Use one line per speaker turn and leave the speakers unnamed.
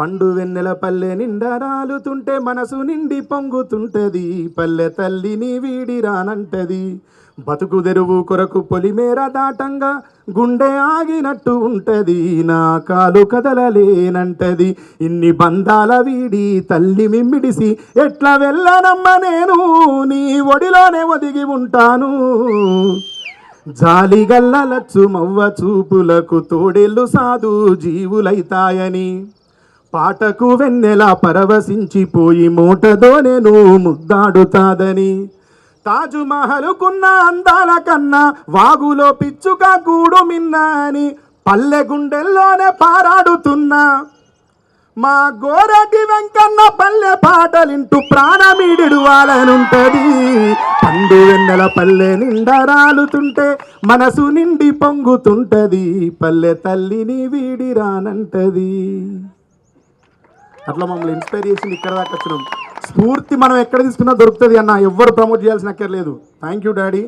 పండు వెన్నెల పల్లె నిండా రాలుతుంటే మనసు నిండి పొంగుతుంటది. పల్లె తల్లిని వీడి రానంటది. బతుకు తెరువు కొరకు పొలిమేర దాటంగా గుండె ఆగినట్టు ఉంటది. నా కాలు కదలలేనంటది. ఇన్ని బంధాల వీడి తల్లి మిమ్మిడిసి ఎట్లా వెళ్ళనమ్మ నేను? నీ ఒడిలోనే ఒదిగి ఉంటాను. జాలిగల్లలచ్చు మవ్వ చూపులకు తోడేళ్ళు సాధు జీవులైతాయని. పాటకు వెన్నెల పరవశించిపోయి మూటదోనెను ముద్దాడుతాదని. తాజుమహలుకున్న అందాల కన్నా వాగులో పిచ్చుక గూడు మిన్నా అని పల్లె గుండెల్లోనే పారాడుతున్నా. మా గోరటి వెంకన్న పల్లె పాటలింటూ ప్రాణమిడిడువాలనుంటది. పండు వెన్నెల పల్లె నిండా రాలుతుంటే మనసు నిండి పొంగుతుంటది. పల్లె తల్లిని వీడిరానంటది. అట్లా మమ్మల్ని ఇన్స్పైర్ చేసింది ఇక్కడ దాకా వచ్చినాం. స్ఫూర్తి మనం ఎక్కడ తీసుకున్నా దొరుకుతుంది అన్న ఎవ్వరు ప్రమోట్ చేయాల్సిన అక్కర్లేదు. Thank you daddy